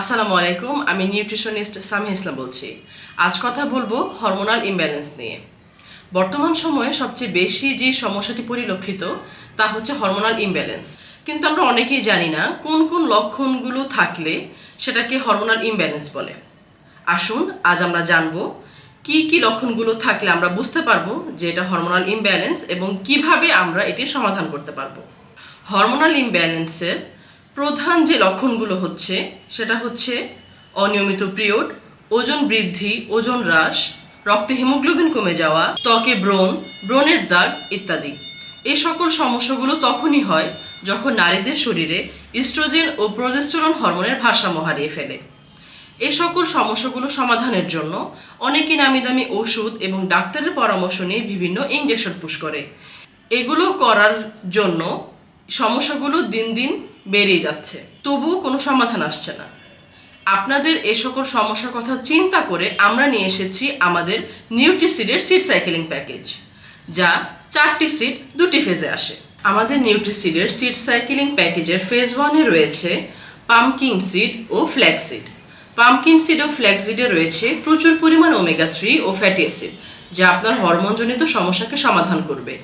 আসসালামু আলাইকুম, আমি নিউট্রিশনিস্ট সামি ইসলাম বলছি। আজ কথা বলব হরমোনাল ইমব্যালেন্স নিয়ে। বর্তমান সময়ে সবচেয়ে বেশি যে সমস্যাটি পরিলক্ষিত, তা হচ্ছে হরমোনাল ইমব্যালেন্স। কিন্তু আমরা অনেকেই জানি না কোন কোন লক্ষণগুলো থাকলে সেটাকে হরমোনাল ইমব্যালেন্স বলে। আসুন, আজ আমরা জানব কি কি লক্ষণগুলো থাকলে আমরা বুঝতে পারব যে এটা হরমোনাল ইমব্যালেন্স এবং কীভাবে আমরা এটির সমাধান করতে পারব। হরমোনাল ইমব্যালেন্সের প্রধান যে লক্ষণগুলো হচ্ছে, সেটা হচ্ছে অনিয়মিত পিরিয়ড, ওজন বৃদ্ধি, ওজন হ্রাস, রক্তে হিমোগ্লোবিন কমে যাওয়া, ত্বকে ব্রণ, ব্রণের দাগ ইত্যাদি। এই সকল সমস্যাগুলো তখনই হয় যখন নারীদের শরীরে ইস্ট্রোজেন ও প্রোজেস্টেরন হরমোনের ভারসাম্য হারিয়ে ফেলে। এই সকল সমস্যাগুলো সমাধানের জন্য অনেকেই নামি দামি ওষুধ এবং ডাক্তারের পরামর্শ নিয়ে বিভিন্ন ইঞ্জেকশন পুশ করে। এগুলো করার জন্য সমস্যাগুলো দিন দিন বেড়েই যাচ্ছে। তবুও কোনো সমাধান আসছে না। আপনাদের এ সকল সমস্যার কথা চিন্তা করে আমরা নিয়ে এসেছি আমাদের নিউট্রিসিডের সিড সাইকেলিং প্যাকেজ যা চারটি সিট দুটি ফেজে আসে। আমাদের নিউট্রিসিডের সিড সাইকেলিং প্যাকেজের ফেজ ওয়ানে রয়েছে পামকিন সিড ও ফ্ল্যাক্স সিড পামকিন সিড ও ফ্ল্যাক্সিডে রয়েছে প্রচুর পরিমাণ ওমেগা থ্রি ও ফ্যাটি অ্যাসিড যা আপনার হরমোনজনিত সমস্যাকে সমাধান করবে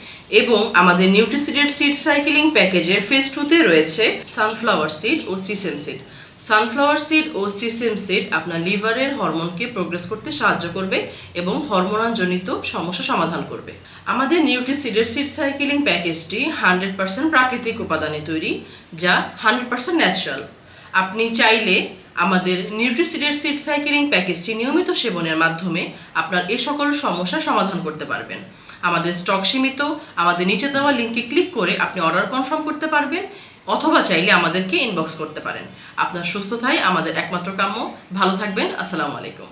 এবং আমাদের নিউট্রিসিডেড সিড সাইকেলিং প্যাকেজের ফেজ টুতে রয়েছে সানফ্লাওয়ার সিড ও সিসেম সিড সানফ্লাওয়ার সিড ও সিসেম সিড আপনার লিভারের হরমোনকে প্রোগ্রেস করতে সাহায্য করবে এবং হরমোনালজনিত সমস্যা সমাধান করবে। আমাদের নিউট্রিসিডের সিড সাইকেলিং প্যাকেজটি হান্ড্রেড পার্সেন্ট প্রাকৃতিক উপাদানে তৈরি, যা হান্ড্রেড পার্সেন্ট ন্যাচারাল আপনি চাইলে আমাদের নিউট্রিসিডের সিড সাইকেলিং প্যাকেজটি নিয়মিত সেবনের মাধ্যমে আপনার এ সকল সমস্যার সমাধান করতে পারবেন। আমাদের স্টক সীমিত, আমাদের নিচে দেওয়া লিঙ্কে ক্লিক করে আপনি অর্ডার কনফার্ম করতে পারবেন, অথবা চাইলে আমাদেরকে ইনবক্স করতে পারেন। আপনার সুস্থতাই আমাদের একমাত্র কাম্য। ভালো থাকবেন, আসসালামু আলাইকুম।